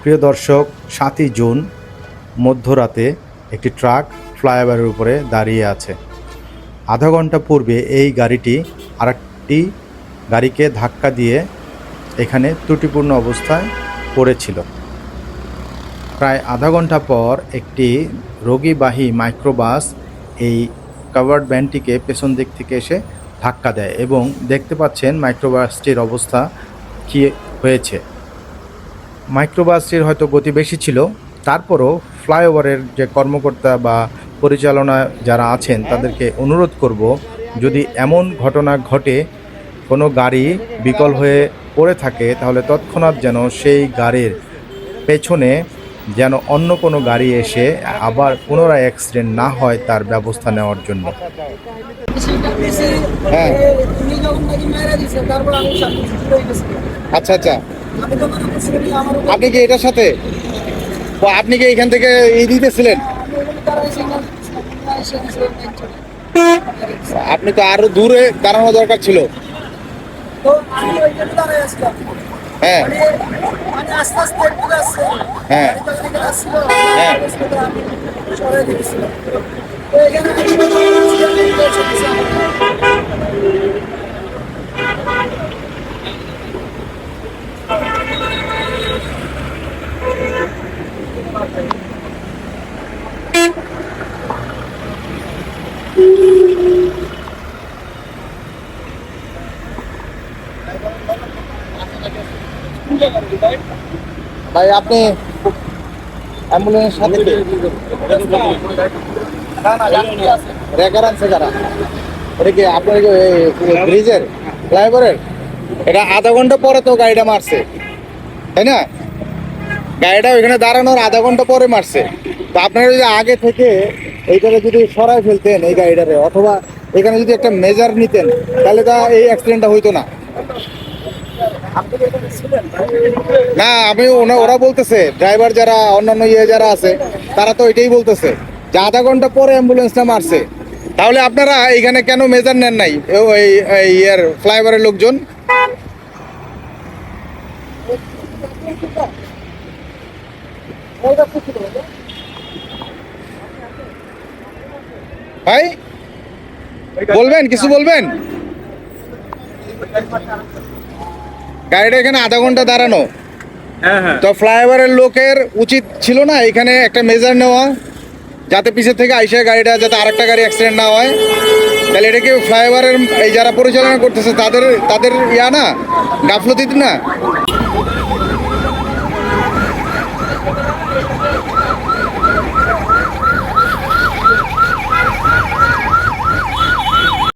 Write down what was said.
প্রিয় দর্শক, সাতই জুন, মধ্যরাতে একটি ট্রাক ফ্লাইওভারের উপরে দাঁড়িয়ে আছে। আধা ঘণ্টা পূর্বে এই গাড়িটি আরেকটি গাড়িকে ধাক্কা দিয়ে এখানে ত্রুটিপূর্ণ অবস্থায় পড়েছিল। প্রায় আধা ঘণ্টা পর একটি রোগীবাহী মাইক্রোবাস এই কাভার্ড ভ্যানটিকে পেছন দিক থেকে এসে ধাক্কা দেয় এবং দেখতে পাচ্ছেন মাইক্রোবাসটির অবস্থা কী হয়েছে। মাইক্রোবাসটির হয়তো গতি বেশি ছিল তারপরও ফ্লাইওভারের যে কর্মকর্তা বা পরিচালনা যারা আছেন তাদেরকে অনুরোধ করব যদি এমন ঘটনা ঘটে কোনো গাড়ি বিকল হয়ে পড়ে থাকে তাহলে তৎক্ষণাৎ যেন সেই গাড়ির পেছনে যেন অন্য কোনো গাড়ি এসে আবার পুনরায় অ্যাক্সিডেন্ট না হয় তার ব্যবস্থা নেওয়ার জন্য হ্যাঁ। আচ্ছা আচ্ছা আপনি কি এটার সাথে আপনি কি এখান থেকে এই দিতেছিলেন আপনি তো আরও দূরে দাঁড়ানো দরকার ছিল হ্যাঁ হ্যাঁ। হ্যাঁ। আসলে আমি সরাই দিয়েছিলাম তো এখানে আমি পৌঁছে দিয়েছি আমাকে। ভাই আপনি অ্যাম্বুলেন্সের সাথে? রেকার আনছে কারা এটা কি আপনার ব্রিজের? ফ্লাইওভারের? এটা আধা ঘণ্টা পরে তো গাড়িটা মারছে। তাই না? গাড়িটা ওইখানে দাঁড়ানোর আধা ঘণ্টা পরে মারছে। তো আপনারা যদি আগে থেকে এইটাকে যদি সরাই ফেলতেন এই গাড়িটারে, অথবা এখানে যদি একটা মেজার নিতেন, তাহলে তা এই অ্যাক্সিডেন্টটা হইতো না। না, আমি ওরা বলতেছে ড্রাইভার যারা, অন্যান্য ইয়ে যারা আছে, তারা তো এটাই বলতেছে, যে আধা ঘণ্টা পরে অ্যাম্বুলেন্সটা মারছে। তাহলে আপনারা এইখানে কেন মেজার নেন নাই? ও- এই এই ইয়ের ফ্লাইওভারের লোকজন? ভাই বলবেন কিছু বলবেন? গাড়িটা এখানে আধা ঘণ্টা দাঁড়ানো। তো ফ্লাইওভারের লোকের উচিত ছিল না এখানে একটা মেজার নেওয়া যাতে পিছের থেকে আইসা গাড়িটা যাতে আরেকটা গাড়ি অ্যাক্সিডেন্ট না হয়। তাহলে এটাকে ফ্লাইওভারের এই যারা পরিচালনা করতেছে তাদের তাদের ইয়া না? গাফলতি না?